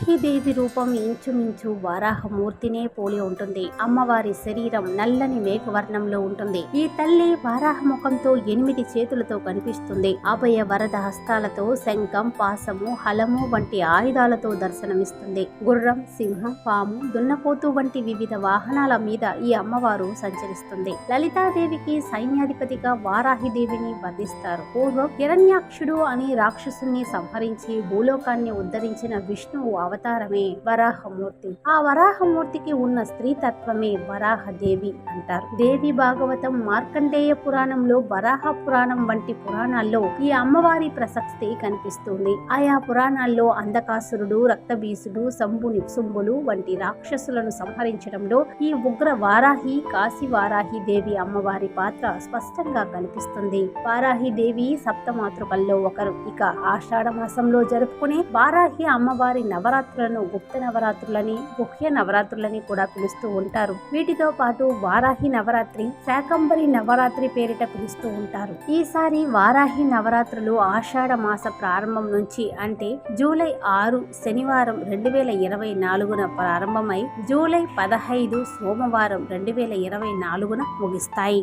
వారాహిదేవి రూపం ఇంచుమించు వారాహమూర్తినే పోలి ఉంటుంది. అమ్మవారి శరీరం నల్లని మేఘవర్ణంలో ఉంటుంది. ఈ తల్లి వారాహ ముఖంతో ఎనిమిది చేతులతో కనిపిస్తుంది. అభయ వరద హస్తాలతో శంఖం పాసము హలము వంటి ఆయుధాలతో దర్శనమిస్తుంది. గుర్రం సింహం పాము దున్నపోతు వంటి వివిధ వాహనాల మీద ఈ అమ్మవారు సంచరిస్తుంది. లలితాదేవికి సైన్యాధిపతిగా వారాహిదేవిని బంధిస్తారు పూర్వం హిరణ్యాక్షుడు అని రాక్షసుని సంహరించి భూలోకాన్ని ఉద్ధరించిన విష్ణువు అవతారమే వరాహమూర్తి. ఆ వరాహమూర్తికి ఉన్న స్త్రీ తత్వమే వరాహదేవి అంటారు. దేవి భాగవతం మార్కండేయ పురాణంలో వరాహ పురాణం వంటి పురాణాల్లో ఈ అమ్మవారి ప్రసక్తి కనిపిస్తుంది. ఆయా పురాణాల్లో అంధకాసురుడు రక్తబీసుడు శంభుని శుంభులు వంటి రాక్షసులను సంహరించడంలో ఈ ఉగ్ర వారాహి కాశీ వారాహి దేవి అమ్మవారి పాత్ర స్పష్టంగా కనిపిస్తుంది. వారాహి దేవి సప్తమాతృకల్లో ఒకరు. ఇక ఆషాఢ మాసంలో జరుపుకునే వారాహి అమ్మవారి నవరాత్రులను గుప్త నవరాత్రులని ముఖ్య నవరాత్రులని కూడా పిలుస్తూ ఉంటారు. వీటితో పాటు వారాహి నవరాత్రి శాకంబరి నవరాత్రి పేరిట పిలుస్తూ ఉంటారు. ఈసారి వారాహి నవరాత్రులు ఆషాఢ మాస ప్రారంభం నుంచి అంటే జూలై ఆరు శనివారం రెండు వేల ఇరవై నాలుగున ప్రారంభమై జూలై పదహైదు సోమవారం రెండు వేల ఇరవై నాలుగున ముగిస్తాయి.